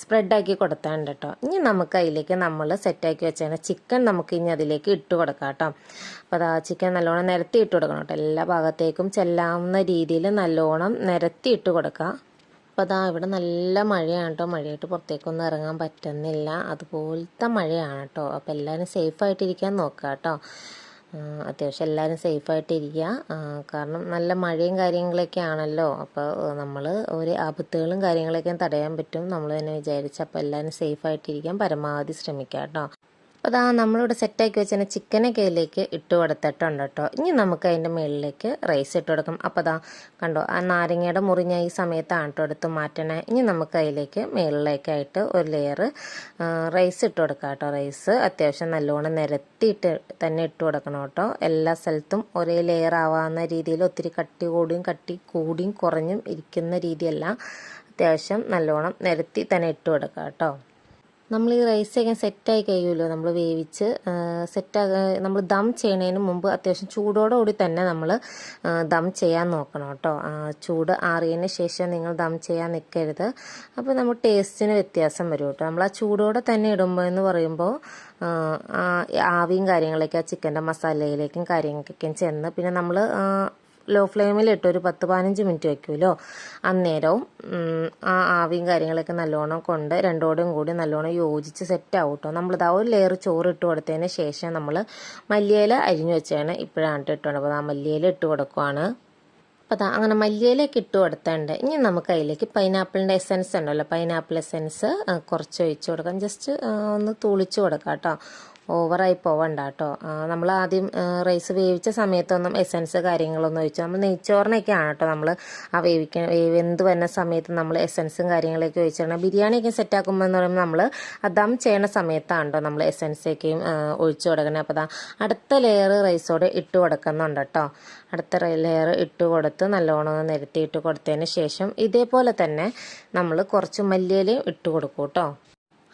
സ്പ്രെഡാക്കി കൊടുത്താണ്ട് കേട്ടോ ഇനി നമുക്ക് അതിലേക്ക് നമ്മൾ സെറ്റാക്കി വെച്ചാൽ ചിക്കൻ നമുക്ക് ഇനി അതിലേക്ക് ഇട്ട് കൊടുക്കാം കേട്ടോ അപ്പോൾ അതാ ചിക്കൻ നല്ലോണം നിരത്തി ഇട്ട് കൊടുക്കണം കേട്ടോ എല്ലാ ഭാഗത്തേക്കും ചെല്ലാവുന്ന രീതിയിൽ നല്ലോണം നിരത്തി ഇട്ട് കൊടുക്കാം. അപ്പോൾ അതാ ഇവിടെ നല്ല മഴയാണ് കേട്ടോ മഴയായിട്ട് പുറത്തേക്കൊന്നും ഇറങ്ങാൻ പറ്റുന്നില്ല. അതുപോലത്തെ മഴയാണ് കേട്ടോ അപ്പോൾ എല്ലാവരും സേഫായിട്ടിരിക്കാൻ നോക്കുക കേട്ടോ അത്യാവശ്യം എല്ലാവരും സേഫായിട്ടിരിക്കുക കാരണം നല്ല മഴയും കാര്യങ്ങളൊക്കെ ആണല്ലോ അപ്പോൾ നമ്മൾ ഒരു ആപത്തുകളും കാര്യങ്ങളൊക്കെ തടയാൻ പറ്റും. നമ്മൾ തന്നെ വിചാരിച്ച് അപ്പോൾ എല്ലാവരും സേഫായിട്ടിരിക്കാൻ പരമാവധി ശ്രമിക്കുക കേട്ടോ അപ്പോൾ അതാ നമ്മളിവിടെ സെറ്റാക്കി വെച്ചാൽ ചിക്കനൊക്കെ അതിലേക്ക് ഇട്ട് കൊടുത്തിട്ടുണ്ട് കേട്ടോ ഇനി നമുക്ക് അതിന്റെ മുകളിലേക്ക് റൈസ് ഇട്ട് കൊടുക്കും. അപ്പോൾ അതാ കണ്ടോ ആ നാരങ്ങയുടെ മുറിഞ്ഞ ഈ സമയത്താണ് കേട്ടോ എടുത്ത് മാറ്റണേ. ഇനി നമുക്ക് അതിലേക്ക് മുകളിലേക്കായിട്ട് ഒരു ലെയർ റൈസ് ഇട്ട് കൊടുക്കാം കേട്ടോ റൈസ് അത്യാവശ്യം നല്ലോണം നിരത്തിയിട്ട് തന്നെ ഇട്ട് കൊടുക്കണം കേട്ടോ എല്ലാ സ്ഥലത്തും ഒരേ ലെയർ ആവാവുന്ന രീതിയിൽ ഒത്തിരി കട്ടി കൂടിയും കട്ടി കൂടിയും കുറഞ്ഞും ഇരിക്കുന്ന രീതിയല്ല. അത്യാവശ്യം നല്ലോണം നിരത്തി തന്നെ ഇട്ട് കൊടുക്കാം കേട്ടോ നമ്മൾ ഈ റൈസ് റൈസൊക്കെ സെറ്റായി കഴിയുമല്ലോ? നമ്മൾ വേവിച്ച് സെറ്റാ നമ്മൾ ദം ചെയ്യണതിന് മുമ്പ് അത്യാവശ്യം ചൂടോടെ കൂടി തന്നെ നമ്മൾ ദം ചെയ്യാൻ നോക്കണം കേട്ടോ. ചൂട് ആറിയതിന് ശേഷം നിങ്ങൾ ദം ചെയ്യാൻ നിൽക്കരുത് അപ്പോൾ നമ്മൾ ടേസ്റ്റിന് വ്യത്യാസം വരും കേട്ടോ. നമ്മൾ ആ ചൂടോടെ തന്നെ ഇടുമ്പോൾ എന്ന് പറയുമ്പോൾ ആവിയും കാര്യങ്ങളൊക്കെ ആ ചിക്കന്റെ മസാലയിലേക്കും കാര്യങ്ങൾക്കൊക്കെയും ചെന്ന് പിന്നെ നമ്മൾ ലോ ഫ്ലെയിമിൽ ഇട്ട് ഒരു പത്ത് പതിനഞ്ച് മിനിറ്റ് വെക്കുമല്ലോ അന്നേരവും ആ ആവിയും കാര്യങ്ങളൊക്കെ നല്ലോണം കൊണ്ട് രണ്ടോടും കൂടി നല്ലോണം യോജിച്ച് സെറ്റ് ആവും കേട്ടോ നമ്മളിത് ഒരു ലെയർ ചോറ് ഇട്ട് കൊടുത്തതിന് ശേഷം നമ്മൾ മല്ലിയില അരിഞ്ഞു വെച്ചാണ് ഇപ്പോഴാണ് ഇട്ടുകൊണ്ട് അപ്പോൾ ആ മല്ലിയില ഇട്ട് കൊടുക്കുവാണ്. അപ്പോൾ അതാ അങ്ങനെ മല്ലിയിലേക്ക് ഇട്ട് കൊടുത്തേണ്ട. ഇനി നമുക്ക് അതിലേക്ക് പൈനാപ്പിളിന്റെ എസെൻസ് ഉണ്ടല്ലോ. പൈനാപ്പിൾ എസെൻസ് കുറച്ച് ഒഴിച്ച് കൊടുക്കാം. ജസ്റ്റ് ഒന്ന് തുളിച്ച് കൊടുക്കാം കേട്ടോ. ഓവറായി പോവണ്ട കേട്ടോ നമ്മൾ ആദ്യം റൈസ് വേവിച്ച സമയത്തൊന്നും എസൻസ് കാര്യങ്ങളൊന്നും ഒഴിച്ചു നമ്മൾ നെയ്ച്ചോറിനൊക്കെയാണ് കേട്ടോ നമ്മൾ ആ വേവിക്ക വേവെന്ത് വരുന്ന സമയത്ത് നമ്മൾ എസൻസും കാര്യങ്ങളൊക്കെ ഒഴിച്ചിടണം ബിരിയാണിയൊക്കെ സെറ്റാക്കുമ്പോൾ എന്ന് പറയുമ്പോൾ നമ്മൾ ദം ചെയ്യണ സമയത്താണ് നമ്മൾ എസൻസൊക്കെയും ഒഴിച്ചു കൊടുക്കണം. അപ്പോൾ അതാ അടുത്ത ലെയർ റൈസോടെ ഇട്ട് കൊടുക്കുന്നുണ്ട് കേട്ടോ അടുത്ത ലെയർ ഇട്ട് കൊടുത്ത് നല്ലോണം നിരത്തിയിട്ട് കൊടുത്തതിന് ശേഷം ഇതേപോലെ തന്നെ നമ്മൾ കുറച്ച് മല്ലിയിലയും ഇട്ട് കൊടുക്കും കേട്ടോ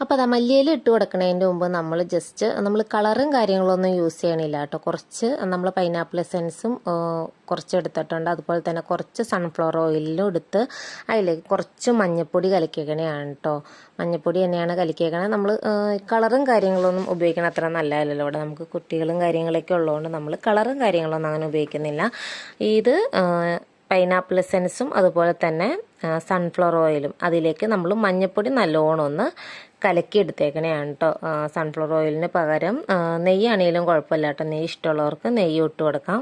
അപ്പോൾ അതാ മല്ലിയില ഇട്ട് കൊടുക്കണതിന്റെ മുമ്പ് നമ്മൾ ജസ്റ്റ് നമ്മൾ കളറും കാര്യങ്ങളൊന്നും യൂസ് ചെയ്യണില്ല കേട്ടോ. കുറച്ച് നമ്മൾ പൈനാപ്പിൾ എസെൻസും കുറച്ച് എടുത്തിട്ടുണ്ട്. അതുപോലെ തന്നെ കുറച്ച് സൺഫ്ലവർ ഓയിലും എടുത്ത് അതിലേക്ക് കുറച്ച് മഞ്ഞൾപ്പൊടി കലക്കിയേക്കണയാണ് കേട്ടോ. മഞ്ഞൾപ്പൊടി തന്നെയാണ് കലക്കിയേക്കണത്. നമ്മൾ കളറും കാര്യങ്ങളൊന്നും ഉപയോഗിക്കണം അത്ര നല്ലതല്ലല്ലോ. ഇവിടെ നമുക്ക് കുട്ടികളും കാര്യങ്ങളൊക്കെ ഉള്ളതുകൊണ്ട് നമ്മൾ കളറും കാര്യങ്ങളൊന്നും അങ്ങനെ ഉപയോഗിക്കുന്നില്ല. ഇത് പൈനാപ്പിൾ എസെൻസും അതുപോലെ തന്നെ സൺഫ്ലവർ ഓയിലും അതിലേക്ക് നമ്മൾ മഞ്ഞപ്പൊടി നല്ലോണം ഒന്ന് കലക്കി എടുത്തേക്കണേയാണ് കേട്ടോ സൺഫ്ലവർ ഓയിലിന് പകരം നെയ്യാണെങ്കിലും കുഴപ്പമില്ല കേട്ടോ നെയ്യ് ഇഷ്ടമുള്ളവർക്ക് നെയ്യ് ഇട്ട് കൊടുക്കാം.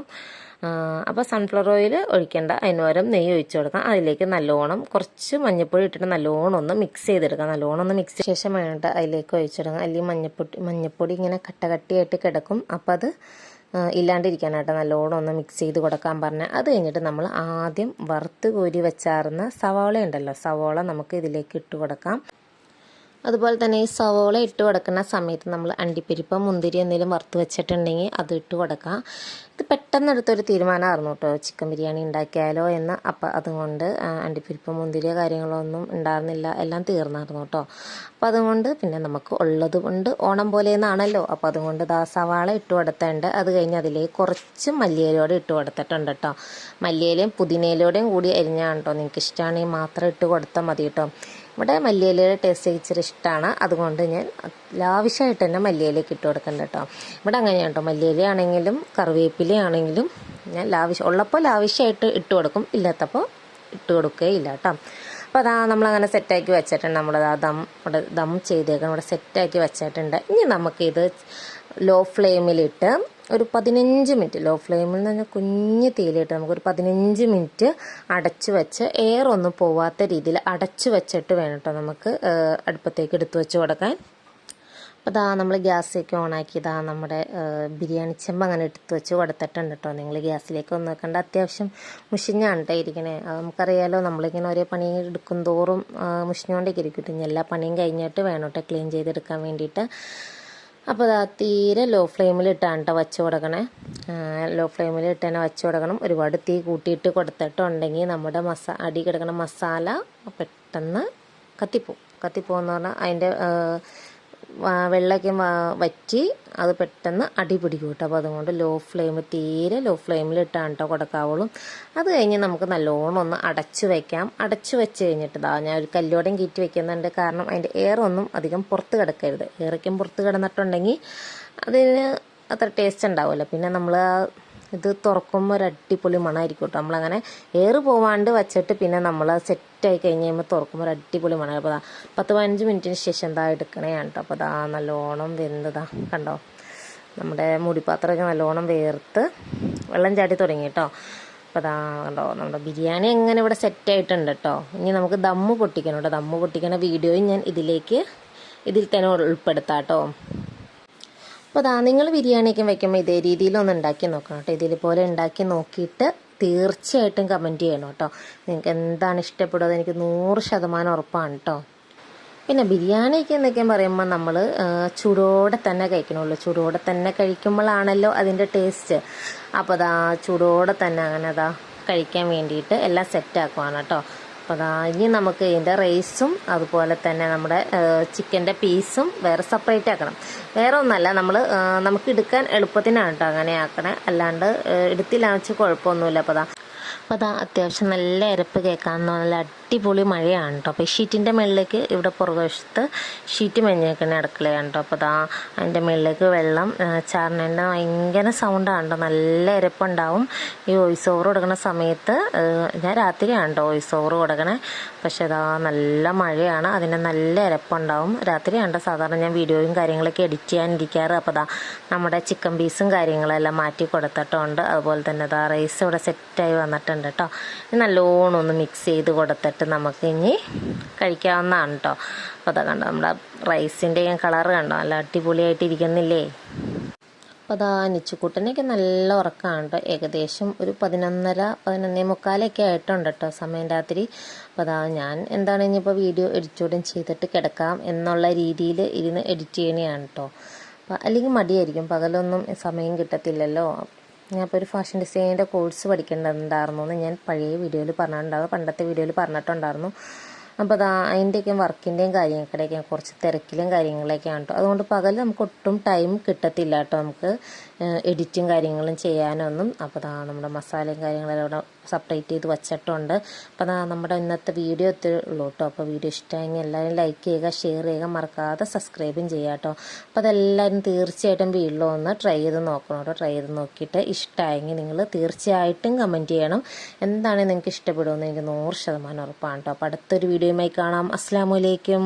അപ്പോൾ സൺഫ്ലവർ ഓയിൽ ഒഴിക്കേണ്ട. അതിന് പകരം നെയ്യ് ഒഴിച്ച് കൊടുക്കാം. അതിലേക്ക് നല്ലോണം കുറച്ച് മഞ്ഞൾപ്പൊടി ഇട്ടിട്ട് നല്ലോണം ഒന്ന് മിക്സ് ചെയ്തെടുക്കാം. നല്ലോണം ഒന്ന് മിക്സ് ശേഷം വേണ്ട അതിലേക്ക് ഒഴിച്ചിടുക അല്ലെങ്കിൽ മഞ്ഞപ്പൊടി മഞ്ഞൾപ്പൊടി ഇങ്ങനെ കട്ട കട്ടിയായിട്ട് കിടക്കും. അപ്പോൾ അത് ഇല്ലാണ്ടിരിക്കാനായിട്ട് നല്ലോണം ഒന്ന് മിക്സ് ചെയ്ത് കൊടുക്കാൻ പറഞ്ഞാൽ അത് കഴിഞ്ഞിട്ട് നമ്മൾ ആദ്യം വറുത്ത് കോരി വെച്ചാർന്ന സവാള ഉണ്ടല്ലോ സവാള നമുക്ക് ഇതിലേക്ക് ഇട്ട് കൊടുക്കാം. അതുപോലെ തന്നെ ഈ സവോള ഇട്ട് കൊടുക്കുന്ന സമയത്ത് നമ്മൾ അണ്ടിപ്പരിപ്പ് മുന്തിരി എന്തെങ്കിലും വറുത്ത് വെച്ചിട്ടുണ്ടെങ്കിൽ അത് ഇട്ട് കൊടുക്കാം ഇത് പെട്ടെന്ന് എടുത്തൊരു തീരുമാനമായിരുന്നു കേട്ടോ. ചിക്കൻ ബിരിയാണി ഉണ്ടാക്കിയാലോ എന്ന്. അപ്പം അതുകൊണ്ട് അണ്ടിപ്പരിപ്പ് മുന്തിരിയോ കാര്യങ്ങളോ ഒന്നും ഉണ്ടായിരുന്നില്ല. എല്ലാം തീർന്നായിരുന്നു കേട്ടോ. അപ്പം അതുകൊണ്ട് പിന്നെ നമുക്ക് ഉള്ളത് കൊണ്ട് ഓണം പോലെ എന്നാണല്ലോ. അപ്പം അതുകൊണ്ട് ദാ സവാള ഇട്ട് കൊടുത്തേണ്ട അത് കഴിഞ്ഞ് അതിലേക്ക് കുറച്ച് മല്ലിയിലയോടെ ഇട്ട് കൊടുത്തിട്ടുണ്ട് കേട്ടോ. മല്ലിയിലയും പുതിനയിലൂടെയും കൂടി അരിഞ്ഞാണ് കേട്ടോ. നിങ്ങൾക്ക് ഇഷ്ടമാണെങ്കിൽ മാത്രം ഇട്ട് കൊടുത്താൽ മതി കേട്ടോ. ഇവിടെ മല്ലിയിലയുടെ ടേസ്റ്റ് ഇച്ചിരി ഇഷ്ടമാണ് അതുകൊണ്ട് ഞാൻ അത്യാവശ്യമായിട്ട് തന്നെ മല്ലിയിലേക്ക് ഇട്ട് കൊടുക്കണ്ട കേട്ടോ. ഇവിടെ അങ്ങനെയാണ് കേട്ടോ. മല്ലിയില ആണെങ്കിലും കറിവേപ്പില ഞാൻ ലാവിഷ് ഉള്ളപ്പോൾ ലാവശ്യമായിട്ട് ഇട്ട് കൊടുക്കും. ഇല്ലാത്തപ്പോൾ ഇട്ട് കൊടുക്കുകയില്ല കേട്ടോ. അപ്പോൾ അതാ നമ്മളങ്ങനെ സെറ്റാക്കി വെച്ചിട്ടുണ്ട്. നമ്മുടെ ആ ദം ഇവിടെ ദം ചെയ്തേക്കണം ഇവിടെ സെറ്റാക്കി വെച്ചിട്ടുണ്ട്. ഇനി നമുക്കിത് ലോ ഫ്ലെയിമിലിട്ട് ഒരു പതിനഞ്ച് മിനിറ്റ് ലോ ഫ്ലെയിമിൽ നിന്ന് കുഞ്ഞ് തീയിലിട്ട് നമുക്കൊരു പതിനഞ്ച് മിനിറ്റ് അടച്ച് വെച്ച് എയർ ഒന്നും പോവാത്ത രീതിയിൽ അടച്ച് വെച്ചിട്ട് വേണം കേട്ടോ നമുക്ക് അടുപ്പത്തേക്ക് എടുത്ത് വെച്ച് കൊടുക്കാൻ. അപ്പോൾ ഇതാ നമ്മൾ ഗ്യാസൊക്കെ ഓണാക്കി ഇതാ നമ്മുടെ ബിരിയാണി ചെമ്പ് അങ്ങനെ എടുത്തു വെച്ച് കൊടുത്തിട്ടുണ്ട് കേട്ടോ നിങ്ങൾ ഗ്യാസിലേക്ക് ഒന്ന് വെക്കേണ്ട. അത്യാവശ്യം മുഷിഞ്ഞാണ് ഇരിക്കണേ. നമുക്കറിയാലോ നമ്മളിങ്ങനെ ഒരേ പണി എടുക്കും തോറും മുഷിഞ്ഞുകൊണ്ടേക്ക് ഇരിക്കും ഇനി എല്ലാ പണിയും കഴിഞ്ഞിട്ട് വേണം കേട്ടോ ക്ലീൻ ചെയ്തെടുക്കാൻ വേണ്ടിയിട്ട്. അപ്പോൾ അത് തീരെ ലോ ഫ്ലെയിമിലിട്ടാണ് കേട്ടോ വച്ച് കൊടുക്കണേ. ലോ ഫ്ലെയിമിൽ ഇട്ട് തന്നെ വച്ച് കൊടുക്കണം. ഒരുപാട് തീ കൂട്ടിയിട്ട് കൊടുത്തിട്ടുണ്ടെങ്കിൽ നമ്മുടെ മസ അടി കിടക്കുന്ന മസാല പെട്ടെന്ന് കത്തിപ്പോവും. കത്തിപ്പോകുന്ന പറഞ്ഞാൽ അതിന്റെ വെള്ളമൊക്കെ വറ്റി അത് പെട്ടെന്ന് അടി പിടിക്കും കേട്ടോ. അപ്പോൾ അതുകൊണ്ട് ലോ ഫ്ലെയിം തീരെ ലോ ഫ്ലെയിമിലിട്ടാണ് കേട്ടോ കൊടുക്കാവുള്ളൂ അത് കഴിഞ്ഞ് നമുക്ക് നല്ലോണം ഒന്ന് അടച്ചു വയ്ക്കാം അടച്ചു വെച്ച് കഴിഞ്ഞിട്ട് ഇതാ ഞാൻ ഒരു കല്ലോടെയും കീറ്റി വെക്കുന്നുണ്ട്. കാരണം അതിന്റെ എയർ ഒന്നും അധികം പുറത്ത് കിടക്കരുത്. എയറൊക്കെ പുറത്ത് കിടന്നിട്ടുണ്ടെങ്കിൽ അതിന് അത്ര ടേസ്റ്റ് ഉണ്ടാവില്ല. പിന്നെ നമ്മൾ ഇത് തുറക്കുമ്പോൾ ഒരു അടിപൊളി മണമായിരിക്കും കേട്ടോ നമ്മളങ്ങനെ ഏറ് പോവാണ്ട് വെച്ചിട്ട് പിന്നെ നമ്മൾ സെറ്റായി കഴിഞ്ഞ് കഴിയുമ്പോൾ തുറക്കുമ്പോൾ ഒരു അടിപൊളി മണം അപ്പോൾ പത്ത് പതിനഞ്ച് മിനിറ്റിന് ശേഷം എന്താ എടുക്കണേയാണ് കേട്ടോ അപ്പോൾ അതാ നല്ലോണം വെന്തതാ കണ്ടോ? നമ്മുടെ മുടിപ്പാത്രമൊക്കെ നല്ലോണം വേർത്ത് വെള്ളം ചാടി തുടങ്ങി കേട്ടോ അപ്പോൾ അതാ കണ്ടോ? നമ്മുടെ ബിരിയാണി എങ്ങനെ ഇവിടെ സെറ്റ് ആയിട്ടുണ്ട് കേട്ടോ ഇനി നമുക്ക് ദമ്മ് പൊട്ടിക്കണം കേട്ടോ ദമ്മ് പൊട്ടിക്കണ വീഡിയോയും ഞാൻ ഇതിലേക്ക് ഇതിൽ തന്നെ ഉൾപ്പെടുത്താം കേട്ടോ അപ്പോൾ അതാ നിങ്ങൾ ബിരിയാണിയൊക്കെ വയ്ക്കുമ്പോൾ ഇതേ രീതിയിലൊന്ന് ഉണ്ടാക്കി നോക്കണം കേട്ടോ. ഇതിതുപോലെ ഉണ്ടാക്കി നോക്കിയിട്ട് തീർച്ചയായിട്ടും കമന്റ് ചെയ്യണം കേട്ടോ. നിങ്ങൾക്ക് എന്താണ് ഇഷ്ടപ്പെടുന്നത് എനിക്ക് നൂറ് ശതമാനം ഉറപ്പാണ് കേട്ടോ. പിന്നെ ബിരിയാണിക്ക് എന്നൊക്കെ പറയുമ്പോൾ നമ്മൾ ചൂടോടെ തന്നെ കഴിക്കണമല്ലോ ചൂടോടെ തന്നെ കഴിക്കുമ്പോഴാണല്ലോ അതിന്റെ ടേസ്റ്റ് അപ്പോൾ അതാ ചൂടോടെ തന്നെ അങ്ങനെ അതാ കഴിക്കാൻ വേണ്ടിയിട്ട് എല്ലാം സെറ്റാക്കുവാണ് കേട്ടോ. അപ്പോൾ അതാ ഇനി നമുക്ക് ഇതിന്റെ റൈസും അതുപോലെ തന്നെ നമ്മുടെ ചിക്കന്റെ പീസും വേറെ സെപ്പറേറ്റ് ആക്കണം. വേറെ ഒന്നല്ല നമ്മൾ നമുക്ക് എടുക്കാൻ എളുപ്പത്തിനാണ് കേട്ടോ അങ്ങനെ ആക്കണേ. അല്ലാണ്ട് എടുത്തില്ലാന്ന് വെച്ചാൽ കുഴപ്പമൊന്നുമില്ല. അപ്പോൾ അതാ അപ്പോൾ അതാ അത്യാവശ്യം നല്ല ഇരപ്പ് കേൾക്കാൻ നല്ല അടിപൊളി മഴയാണ് കേട്ടോ അപ്പോൾ ഷീറ്റിന്റെ മുകളിലേക്ക് ഇവിടെ പുറകുവശത്ത് ഷീറ്റ് മെഞ്ഞേക്കുന്ന അടുക്കളയാണ് കേട്ടോ അപ്പോൾ അതാ അതിന്റെ മുകളിലേക്ക് വെള്ളം ചാറിനേണ്ട ഭയങ്കര സൗണ്ടാണ് കേട്ടോ നല്ല ഇരപ്പുണ്ടാവും ഈ വോയിസ് ഓവർ കൊടുക്കുന്ന സമയത്ത് ഞാൻ രാത്രിയാണ് കേട്ടോ വോയിസ് ഓവർ കൊടുക്കണേ. പക്ഷെ അതാ നല്ല മഴയാണ്. അതിന്റെ നല്ല ഇരപ്പുണ്ടാവും രാത്രിയാണ് സാധാരണ ഞാൻ വീഡിയോയും കാര്യങ്ങളൊക്കെ എഡിറ്റ് ചെയ്യാനിരിക്കാറ്. അപ്പോൾ അതാ നമ്മുടെ ചിക്കൻ പീസും കാര്യങ്ങളെല്ലാം മാറ്റി കൊടുത്തിട്ടുണ്ട്. അതുപോലെ തന്നെ അതാ റൈസ് ഇവിടെ സെറ്റായി വന്നിട്ടുണ്ട് കേട്ടോ നല്ലോണം ഒന്ന് മിക്സ് ചെയ്ത് കൊടുത്തിട്ട് നമുക്ക് ഇനി കഴിക്കാവുന്നതാണ് കേട്ടോ അപ്പോൾ അതാ കണ്ടോ നമ്മുടെ റൈസിന്റെയും കളർ കണ്ടോ നല്ല അടിപൊളിയായിട്ട് ഇരിക്കുന്നില്ലേ? അപ്പോൾ അതാ നിച്ചുക്കുട്ടനൊക്കെ നല്ല ഉറക്കമാണ് കേട്ടോ ഏകദേശം ഒരു പതിനൊന്നര പതിനൊന്നേ മുക്കാലൊക്കെ ആയിട്ടുണ്ട് കേട്ടോ സമയം രാത്രി. അപ്പോൾ അതാ ഞാൻ എന്താണ് ഇനിയിപ്പോൾ വീഡിയോ എഡിറ്റോടും ചെയ്തിട്ട് കിടക്കാം എന്നുള്ള രീതിയിൽ ഇരുന്ന് എഡിറ്റ് ചെയ്യണതാണ് കേട്ടോ അപ്പോൾ അല്ലെങ്കിൽ മടിയായിരിക്കും പകലൊന്നും സമയം കിട്ടത്തില്ലല്ലോ. ഞാൻ ഇപ്പോൾ ഒരു ഫാഷൻ ഡിസൈനിന്റെ കോഴ്സ് പഠിക്കേണ്ടതുണ്ടായിരുന്നു എന്ന് ഞാൻ പഴയ വീഡിയോയിൽ പറഞ്ഞിട്ടുണ്ടാവും പണ്ടത്തെ വീഡിയോയിൽ പറഞ്ഞിട്ടുണ്ടായിരുന്നു. അപ്പോൾ അതാ അതിന്റെയൊക്കെ വർക്കിന്റെയും കാര്യങ്ങളുടെയൊക്കെ കുറച്ച് തിരക്കിലും കാര്യങ്ങളൊക്കെയാണ് കേട്ടോ അതുകൊണ്ട് പകൽ നമുക്ക് ഒട്ടും ടൈം കിട്ടത്തില്ല കേട്ടോ നമുക്ക് എഡിറ്റും കാര്യങ്ങളും ചെയ്യാനൊന്നും. അപ്പോൾ അതാ നമ്മുടെ മസാലയും കാര്യങ്ങളെല്ലാം ഇവിടെ സെപ്പറേറ്റ് ചെയ്ത് വച്ചിട്ടുണ്ട്. അപ്പോൾ അതാ നമ്മുടെ ഇന്നത്തെ വീഡിയോ ഇത്രേ ഉള്ളൂ കേട്ടോ അപ്പോൾ വീഡിയോ ഇഷ്ടമായെങ്കിൽ എല്ലാവരും ലൈക്ക് ചെയ്യുക ഷെയർ ചെയ്യുക മറക്കാതെ സബ്സ്ക്രൈബും ചെയ്യുക കേട്ടോ അപ്പോൾ അതെല്ലാവരും തീർച്ചയായിട്ടും വീട്ടിലൊന്ന് ട്രൈ ചെയ്ത് നോക്കണം കേട്ടോ ട്രൈ ചെയ്ത് നോക്കിയിട്ട് ഇഷ്ടമായെങ്കിൽ നിങ്ങൾ തീർച്ചയായിട്ടും കമന്റ് ചെയ്യണം. എന്താണ് നിങ്ങൾക്ക് ഇഷ്ടപ്പെടുമെന്ന് എനിക്ക് നൂറ് ശതമാനം ഉറപ്പാണ് കേട്ടോ അപ്പോൾ അടുത്തൊരു വീഡിയോയുമായി കാണാം. അസ്സാം വലൈക്കും